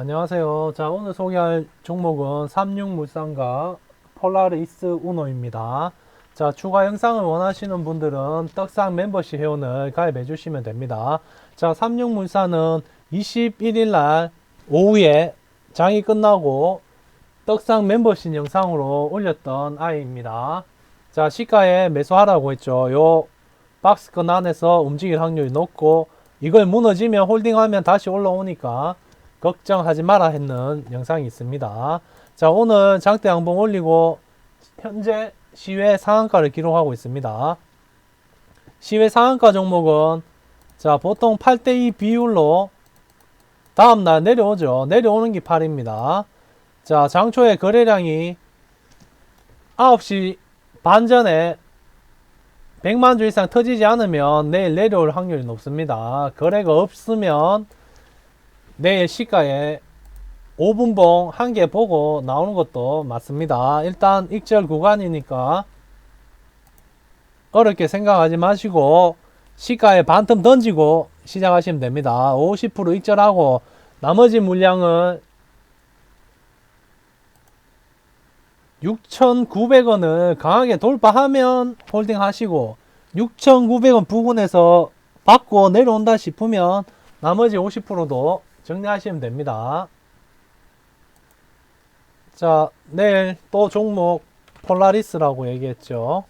안녕하세요. 자, 오늘 소개할 종목은 삼육물산과 폴라리스 우노입니다. 자, 추가 영상을 원하시는 분들은 떡상 멤버십 회원을 가입해 주시면 됩니다. 자, 삼육물산은 21일 날 오후에 장이 끝나고 떡상 멤버십 영상으로 올렸던 아이입니다. 자, 시가에 매수하라고 했죠. 요 박스권 안에서 움직일 확률이 높고 이걸 무너지면 홀딩하면 다시 올라오니까 걱정하지 마라 했는 영상이 있습니다. 자, 오늘 장대 양봉 올리고 현재 시외 상한가를 기록하고 있습니다. 시외 상한가 종목은 자, 보통 8대2 비율로 다음 날 내려오죠. 내려오는 게 8입니다. 자, 장초에 거래량이 9시 반 전에 100만 주 이상 터지지 않으면 내일 내려올 확률이 높습니다. 거래가 없으면 내일 시가에 5분봉 한 개 보고 나오는 것도 맞습니다. 일단 익절 구간이니까 어렵게 생각하지 마시고 시가에 반틈 던지고 시작하시면 됩니다. 50% 익절하고 나머지 물량을 6,900원을 강하게 돌파하면 홀딩 하시고 6,900원 부근에서 받고 내려온다 싶으면 나머지 50%도 정리하시면 됩니다. 자, 내일 또 종목 폴라리스라고 얘기했죠.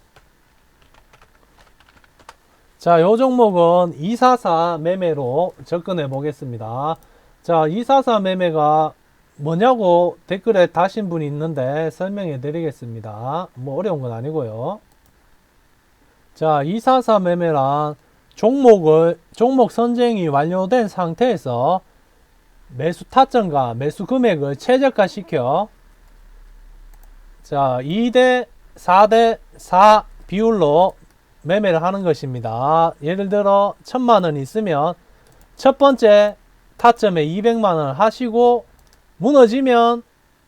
자, 요 종목은 244 매매로 접근해 보겠습니다. 자, 244 매매가 뭐냐고 댓글에 다신 분이 있는데 설명해 드리겠습니다. 뭐 어려운 건 아니고요. 자, 244 매매란 종목을, 종목 선정이 완료된 상태에서 매수 타점과 매수 금액을 최저화시켜 자, 2대 4대 4 비율로 매매를 하는 것입니다. 예를 들어 1000만 원 있으면 첫 번째 타점에 200만 원을 하시고 무너지면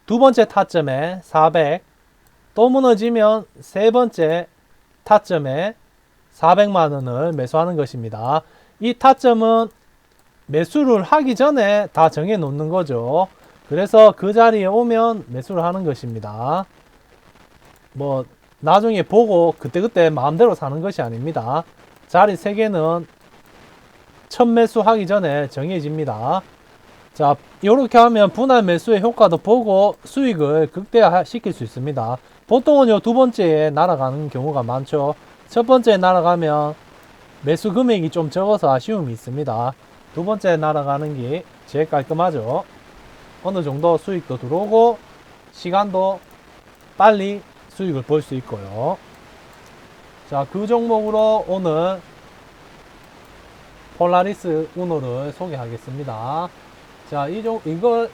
두 번째 타점에 400, 또 무너지면 세 번째 타점에 400만 원을 매수하는 것입니다. 이 타점은 매수를 하기 전에 다 정해 놓는 거죠. 그래서 그 자리에 오면 매수를 하는 것입니다. 뭐 나중에 보고 그때그때 마음대로 사는 것이 아닙니다. 자리 3개는 첫 매수 하기 전에 정해집니다. 자, 이렇게 하면 분할 매수의 효과도 보고 수익을 극대화 시킬 수 있습니다. 보통은 요 두 번째에 날아가는 경우가 많죠. 첫 번째에 날아가면 매수 금액이 좀 적어서 아쉬움이 있습니다. 두 번째 날아가는 게 제일 깔끔하죠. 어느 정도 수익도 들어오고 시간도 빨리 수익을 볼 수 있고요. 자, 그 종목으로 오늘 폴라리스 우노를 소개하겠습니다. 자, 이 종, 이걸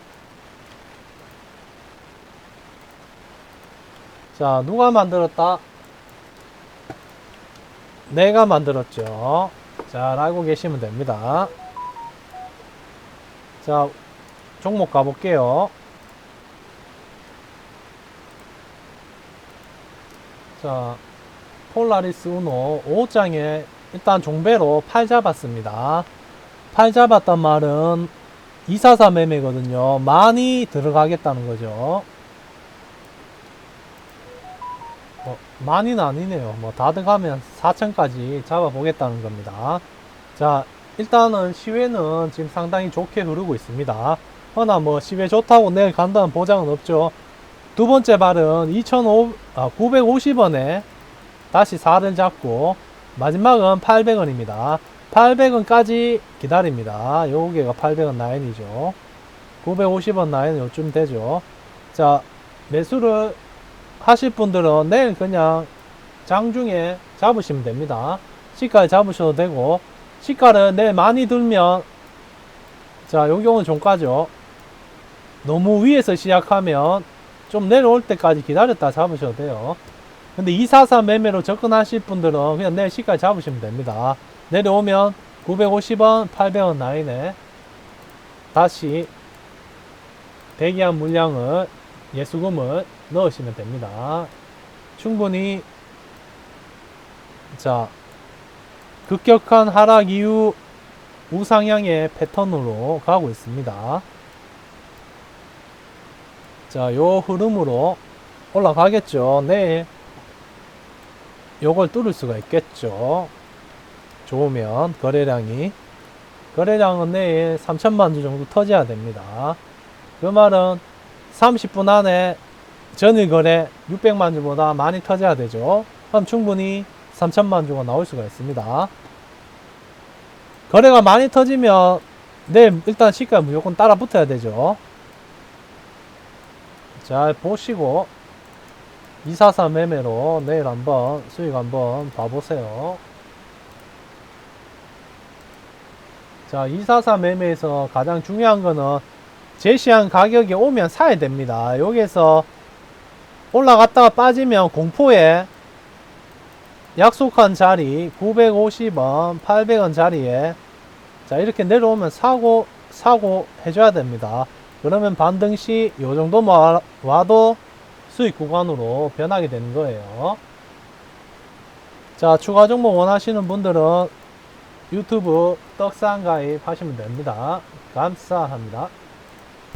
자, 누가 만들었다? 내가 만들었죠. 자, 알고 계시면 됩니다. 자, 종목 가볼게요. 자, 폴라리스 우노 5장에 일단 종배로 팔 잡았습니다. 팔 잡았단 말은 244 매매거든요. 많이 들어가겠다는 거죠. 뭐, 많이는 아니네요. 뭐, 다 들어가면 4천까지 잡아보겠다는 겁니다. 자, 일단은 시외는 지금 상당히 좋게 흐르고 있습니다. 허나 뭐 시외 좋다고 내일 간다는 보장은 없죠. 두 번째 발은 2,500, 아, 950원에 다시 4를 잡고 마지막은 800원입니다. 800원까지 기다립니다. 요게가 800원 라인이죠. 950원 라인 요쯤 되죠. 자, 매수를 하실 분들은 내일 그냥 장중에 잡으시면 됩니다. 시가를 잡으셔도 되고, 시가를 내일 많이 들면, 자, 요 경우는 종가죠. 너무 위에서 시작하면 좀 내려올 때까지 기다렸다 잡으셔도 돼요. 근데 244 매매로 접근하실 분들은 그냥 내일 시가를 잡으시면 됩니다. 내려오면 950원, 800원 라인에 다시 대기한 물량을 예수금을 넣으시면 됩니다. 충분히 자 급격한 하락 이후 우상향의 패턴으로 가고 있습니다. 자, 요 흐름으로 올라가겠죠. 내일 요걸 뚫을 수가 있겠죠. 좋으면 거래량이 거래량은 내일 3천만 주 정도 터져야 됩니다. 그 말은 30분 안에 전일 거래 600만 주보다 많이 터져야 되죠. 그럼 충분히 3천만 주가 나올 수가 있습니다. 거래가 많이 터지면 내일 일단 시가 무조건 따라 붙어야 되죠. 잘 보시고 244 매매로 내일 한번 수익 한번 봐보세요. 자, 244 매매에서 가장 중요한 거는 제시한 가격이 오면 사야 됩니다. 여기에서 올라갔다가 빠지면 공포에 약속한 자리 950원, 800원 자리에 자, 이렇게 내려오면 사고 사고 해줘야 됩니다. 그러면 반등 시 요 정도만 와- 와도 수익 구간으로 변하게 되는 거예요. 자, 추가 정보 원하시는 분들은 유튜브 떡상 가입 하시면 됩니다. 감사합니다.